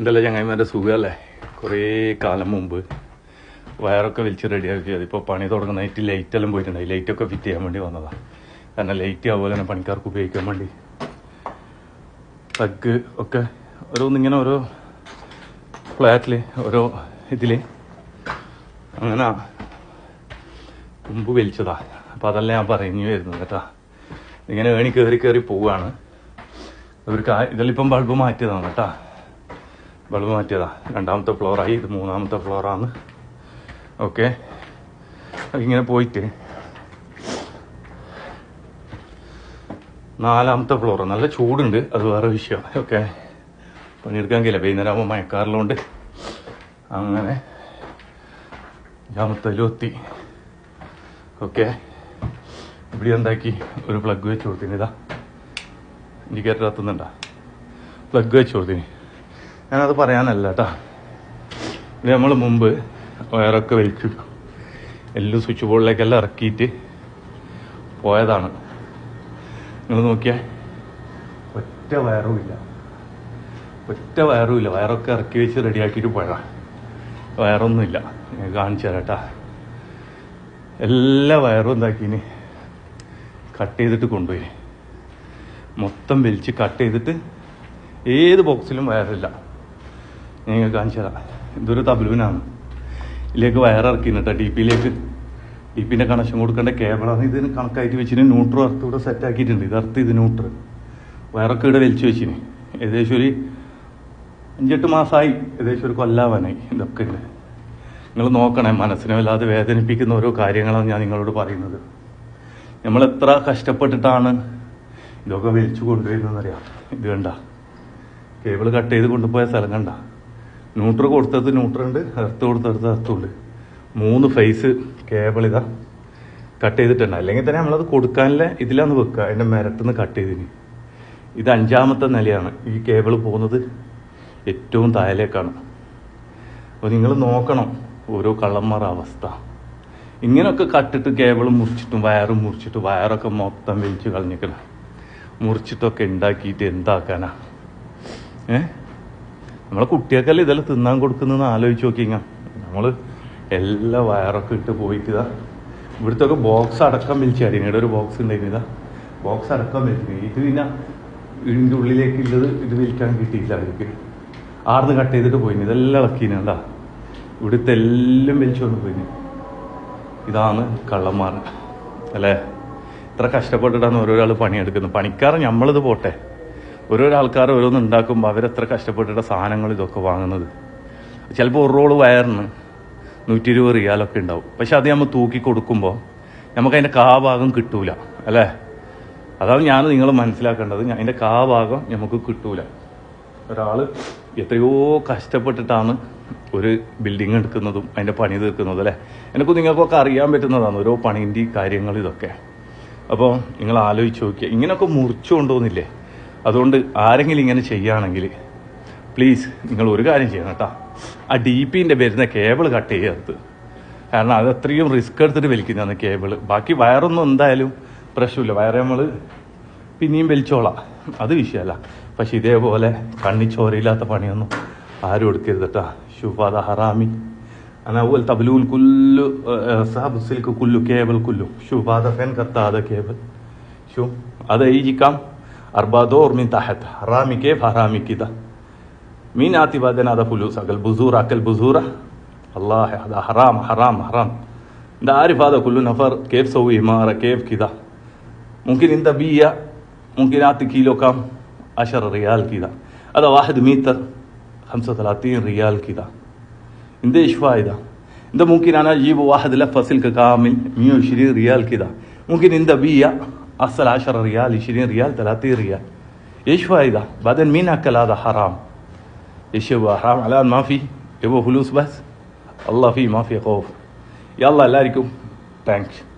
എന്തല്ല ചങ്ങായിമാരുടെ സുഖമല്ലേ കുറേ കാലം മുമ്പ് വയറൊക്കെ വലിച്ച് റെഡിയാക്കി അതിപ്പോൾ പണി തുടങ്ങുന്നതായിട്ട് ലൈറ്റെല്ലാം പോയിട്ടുണ്ടായി ലൈറ്റൊക്കെ ഫിറ്റ് ചെയ്യാൻ വേണ്ടി വന്നതാണ് കാരണം ലൈറ്റ് അതുപോലെ തന്നെ പണിക്കാർക്ക് ഉപയോഗിക്കാൻ വേണ്ടി. പ്ലഗ് ഒക്കെ ഓരോന്നിങ്ങനെ ഓരോ ഫ്ലാറ്റിൽ ഓരോ ഇതിൽ അങ്ങനെ മുമ്പ് വലിച്ചതാ. അപ്പം അതല്ല ഞാൻ പറഞ്ഞു വരുന്നത് കേട്ടോ. ഇങ്ങനെ ഏണി കയറി കയറി പോവുകയാണ് ഇവർക്ക് ഇതിലിപ്പം ബൾബ് മാറ്റിയതാണ് കേട്ടാ. ബൾബ് മാറ്റിയതാ. രണ്ടാമത്തെ ഫ്ലോറായി ഇത് മൂന്നാമത്തെ ഫ്ലോറാണ് ഓക്കെ. ഇങ്ങനെ പോയിട്ട് നാലാമത്തെ ഫ്ലോർ നല്ല ചൂടുണ്ട് അത് വേറെ വിഷയം ഓക്കെ. പണിയെടുക്കാൻ കഴിയില്ല. വൈകുന്നേരം ആകുമ്പോൾ അങ്ങനെ അങ്ങനെ അഞ്ചാമത്തേലും ഓക്കെ. ഇവിടെ എന്താക്കി? ഒരു പ്ലഗ് വെച്ച് കൊടുത്തിന്. ഇതാ. ഇൻഡിക്കേറ്റർ എത്തുന്നുണ്ടാ പ്ലഗ് വെച്ച് കൊടുത്തിന്. ഞാനത് പറയാനല്ല കേട്ടാ ഇത് നമ്മൾ മുമ്പ് വയറൊക്കെ വലിച്ചു എല്ലാം സ്വിച്ച് ബോർഡിലേക്കെല്ലാം ഇറക്കിയിട്ട് പോയതാണ്. നിങ്ങൾ നോക്കിയാൽ ഒറ്റ വയറും ഇല്ല. ഒറ്റ വയറും ഇല്ല. വയറൊക്കെ ഇറക്കി വെച്ച് റെഡിയാക്കിയിട്ട് പോയതാണ് വയറൊന്നുമില്ല ഞാൻ കാണിച്ചു തരാം കേട്ടാ എല്ലാ വയറും എന്താക്കിന്? കട്ട് ചെയ്തിട്ട് കൊണ്ടുപോയി മൊത്തം വലിച്ച് കട്ട് ചെയ്തിട്ട് ഏത് ബോക്സിലും വയറില്ല. ഞാൻ നിങ്ങൾക്ക് കാണിച്ചു തരാം ഇതൊരു തബ്ലൂനാണ്. ഇതിലേക്ക് വയറിറക്കി കേട്ടോ ഡി പിയിലേക്ക് ഡി പിന്റെ കണക്ഷൻ കൊടുക്കേണ്ട കേബിളാണ് ഇതിന് കണക്കായിട്ട് വെച്ചിന് ന്യൂട്രൽ അർത്ത് ഇവിടെ സെറ്റ് ആക്കിയിട്ടുണ്ട്. ഇത് അർത്ത് ഇത് ന്യൂട്രൽ വയറൊക്കെ ഇവിടെ വലിച്ചു വെച്ചിന്. ഏകദേശം ഒരു അഞ്ചെട്ട് മാസമായി ഏകദേശം ഒരു കൊല്ലാവാനായി ഇതൊക്കെ ഉണ്ട് നിങ്ങൾ നോക്കണേ മനസ്സിനെ വല്ലാതെ വേദനിപ്പിക്കുന്ന ഓരോ കാര്യങ്ങളാണ് ഞാൻ നിങ്ങളോട് പറയുന്നത്. നമ്മൾ എത്ര കഷ്ടപ്പെട്ടിട്ടാണ് ഇതൊക്കെ വലിച്ചു കൊണ്ടുവരുന്നതെന്നറിയാം. ഇത് കണ്ട. കേബിൾ കട്ട് ചെയ്ത് കൊണ്ടുപോയ സ്ഥലം കണ്ട. ന്യൂട്രൽ കൊടുത്തത് ന്യൂട്രൽ ഉണ്ട് എർത്ത് കൊടുത്തത് എർത്തുണ്ട് മൂന്ന് ഫേസ് കേബിൾ ഇതാ. കട്ട് ചെയ്തിട്ടുണ്ട്. അല്ലെങ്കിൽ തന്നെ നമ്മളത് കൊടുക്കാനില്ല ഇതിലാന്ന് വെക്കുക. അതിന്റെ മരത്തുനിന്ന് കട്ട് ചെയ്തിന്. ഇത് അഞ്ചാമത്തെ നിലയാണ്. ഈ കേബിൾ പോകുന്നത് ഏറ്റവും താഴേക്കാണ്. അപ്പോൾ നിങ്ങൾ നോക്കണം ഓരോ കള്ളന്മാർ അവസ്ഥ. ഇങ്ങനെയൊക്കെ കട്ടിട്ട് കേബിൾ മുറിച്ചിട്ടും വയറും മുറിച്ചിട്ട് വയറൊക്കെ മൊത്തം വലിച്ച് കളഞ്ഞിക്കണം. മുറിച്ചിട്ടൊക്കെ ഉണ്ടാക്കിയിട്ട് എന്താക്കാനാ? ഏ? നമ്മളെ കുട്ടികൾക്കല്ലേ ഇതെല്ലാം തിന്നാൻ കൊടുക്കുന്നതെന്ന് ആലോചിച്ച് നോക്കിങ്ങ. നമ്മൾ എല്ലാ വയറൊക്കെ ഇട്ട് പോയിട്ട് ഇതാ. ഇവിടുത്തെ ഒക്കെ ബോക്സ് അടക്കം വലിച്ചു ഇവിടെ ഒരു ബോക്സ് ഉണ്ടായിരുന്നു ഇതാ. ബോക്സ് അടക്കം വലിച്ചു. ഇത് പിന്നെ ഇതിന്റെ ഉള്ളിലേക്ക് ഉള്ളത് ഇത് വലിക്കാൻ കിട്ടിയില്ല അവർക്ക്. ആർന്ന് കട്ട് ചെയ്തിട്ട് പോയിന്. ഇതെല്ലാം ഇളക്കീന എന്താ ഇവിടുത്തെ എല്ലാം വലിച്ചുകൊണ്ട് പോയിന്. ഇതാണ് കള്ളന്മാർ അല്ലേ? ഇത്ര കഷ്ടപ്പെട്ടിട്ടാണ് ഓരോരാൾ പണിയെടുക്കുന്നത്. പണിക്കാരൻ നമ്മളിത് പോട്ടെ. ഓരോരോ ആൾക്കാർ ഓരോന്ന് ഉണ്ടാക്കുമ്പോൾ അവരെത്ര കഷ്ടപ്പെട്ടിട്ട സാധനങ്ങൾ ഇതൊക്കെ വാങ്ങുന്നത്. ചിലപ്പോൾ ഒരു റോൾ വയറിന് നൂറ്റി ഇരുപത് റിയാലൊക്കെ ഉണ്ടാവും. പക്ഷെ അത് നമ്മൾ തൂക്കി കൊടുക്കുമ്പോൾ നമുക്ക് അതിന്റെ കാ ഭാഗം കിട്ടൂല അല്ലേ? അതാണ് ഞാൻ നിങ്ങൾ മനസ്സിലാക്കേണ്ടത്. അതിന്റെ കാ ഭാഗം നമുക്ക് കിട്ടൂല. ഒരാൾ എത്രയോ കഷ്ടപ്പെട്ടിട്ടാണ് ഒരു ബിൽഡിംഗ് എടുക്കുന്നതും അതിന്റെ പണി തീർക്കുന്നതും അല്ലേ? എനിക്ക് നിങ്ങൾക്കൊക്കെ അറിയാൻ പറ്റുന്നതാണ് ഓരോ പണീന്റെ കാര്യങ്ങൾ ഇതൊക്കെ. അപ്പോൾ നിങ്ങൾ ആലോചിച്ച് നോക്കിയാൽ ഇങ്ങനെയൊക്കെ മുറിച്ചു കൊണ്ടുപോകുന്നില്ലേ? അതുകൊണ്ട് ആരെങ്കിലും ഇങ്ങനെ ചെയ്യുകയാണെങ്കിൽ പ്ലീസ് നിങ്ങൾ ഒരു കാര്യം ചെയ്യണം കേട്ടോ. ആ ഡി പിന്റെ വരുന്ന കേബിൾ കട്ട് ചെയ്യരുത്. കാരണം അത് അത്രയും റിസ്ക് എടുത്തിട്ട് വലിക്കുന്നതാണ് കേബിൾ ബാക്കി വയറൊന്നും എന്തായാലും പ്രശ്നമില്ല. വയറ് നമ്മൾ പിന്നെയും വലിച്ചോളാം. അത് വിഷയമല്ല. പക്ഷെ ഇതേപോലെ കണ്ണി ചോരയില്ലാത്ത പണിയൊന്നും ആരും എടുക്കരുത് കേട്ടോ. ഷുഫാദ ഹറാമി. അനവൽ തബലൂൽ കുല്ലു സാബ്സിൽക്ക് കുല്ലു കേബിൾ കുല്ലു. ഷുഫാദ ഫെൻ കത്താതെ കേബിൾ. ഷു അത് എഴുതിക്കാം. شوف هذا يجي كم أربع دور من تحت. حرامي كيف؟ حرامي كده. مين آتي بعدين هذا فلوس أكل بزورة أكل بزورة الله هذا حرام حرام حرام. انت عارف هذا كل نفر. كيف سوي إمارة؟ كيف كده؟ ممكن انت بيع ممكن اعطي كيلو كم؟ 10 ريال كده. هذا واحد متر 35 ريال كده. انت إيش فايدة؟ انت ممكن أنا أجيب واحد لفة سلك كامل 120 ريال كده. ممكن انت بيع أصل 10 ريال 20 ريال 30 ريال. إيش فايدة؟ بعدين مين أكل هذا حرام؟ إيش هو حرام الآن ما في. يبغى فلوس بس؟ الله فيه ما في خوف. يلا لاريكم ثانكس